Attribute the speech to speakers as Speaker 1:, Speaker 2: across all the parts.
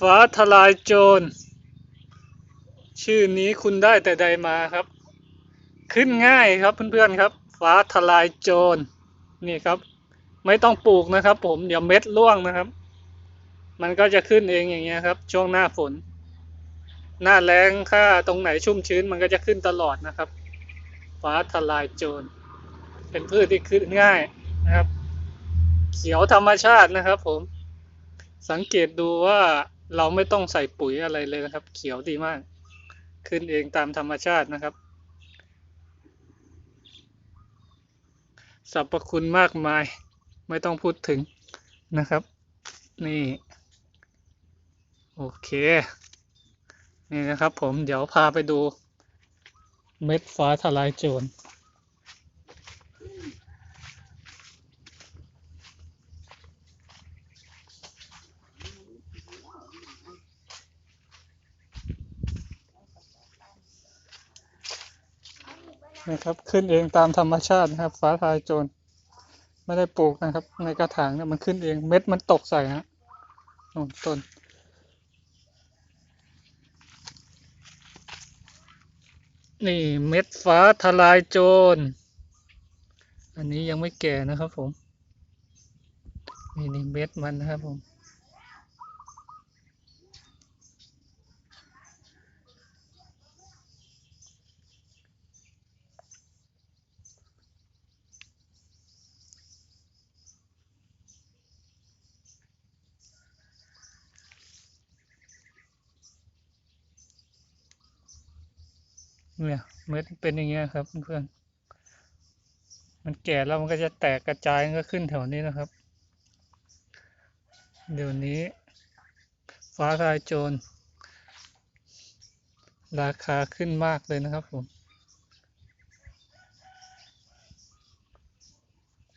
Speaker 1: ฟ้าทลายโจร ชื่อนี้คุณได้แต่ใดมาครับ ขึ้นง่ายครับเพื่อนๆครับ ฟ้าทลายโจร นี่ครับ ไม่ต้องปลูกนะครับ ผมเดี๋ยวเม็ดร่วงนะครับ มันก็จะขึ้นเองอย่างเงี้ยครับ ช่วงหน้าฝน หน้าแล้งค่าตรงไหนชุ่มชื้นมันก็จะขึ้นตลอดนะครับ ฟ้าทลายโจร เป็นพืชที่ขึ้นง่ายนะครับ เขียวธรรมชาตินะครับผมสังเกตดูว่า เราไม่ต้องใส่ปุ๋ยอะไรเลยนะครับ เขียวดีมาก ขึ้นเองตามธรรมชาตินะครับสรรพคุณมากมายไม่ต้องพูดถึงนะครับ นี่ โอเค นี่นะครับผมเดี๋ยวพาไปดูเม็ดฟ้าทลายโจร นะครับ ขึ้นเองตามธรรมชาตินะครับ ฟ้าทลายโจรไม่ได้ปลูกนะครับ ในกระถางเนี่ยมันขึ้นเองเม็ดมันตกใส่ฮะโน่นต้นนี่เม็ดฟ้าทลายโจร อันนี้ยังไม่แก่นะครับผม นี่นี่เม็ดมันนะครับผม เนี่ยเม็ดเป็นอย่างเงี้ยครับเพื่อนมันแก่แล้วมันก็จะแตกกระจายก็ขึ้นแถวนี้นะครับ เดี๋ยวนี้ ฟ้าทลายโจร ราคาขึ้นมากเลยนะครับผม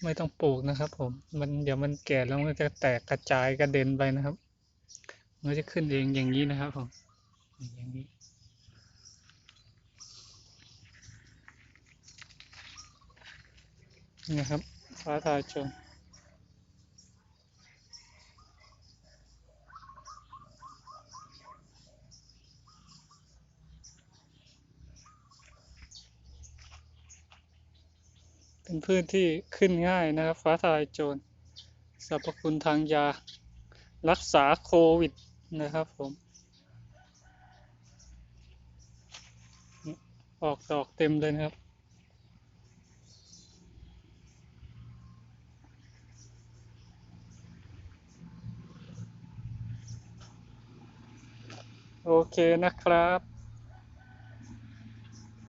Speaker 1: ไม่ต้องปลูกนะครับผม มันเดี๋ยวมันแก่แล้วมันจะแตกกระจายกระเด็นไปนะครับ มันจะขึ้นเองอย่างนี้นะครับผมอย่างนี้ นี่นะครับ ฟ้าทายโจรเป็นพืชที่ขึ้นง่ายนะครับ ฟ้าทลายโจรสรรพคุณทางยา รักษาโควิดนะครับผมออกดอกเต็มเลยนะครับ โอเคนะครับ